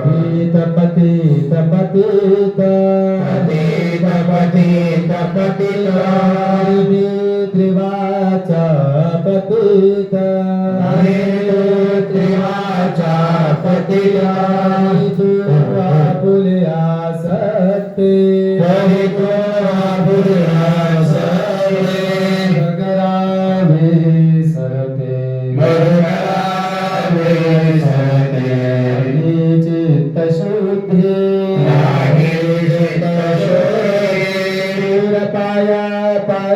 Patita patita patita Patita patita patita patita patita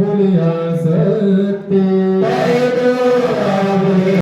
बोलिया सत्य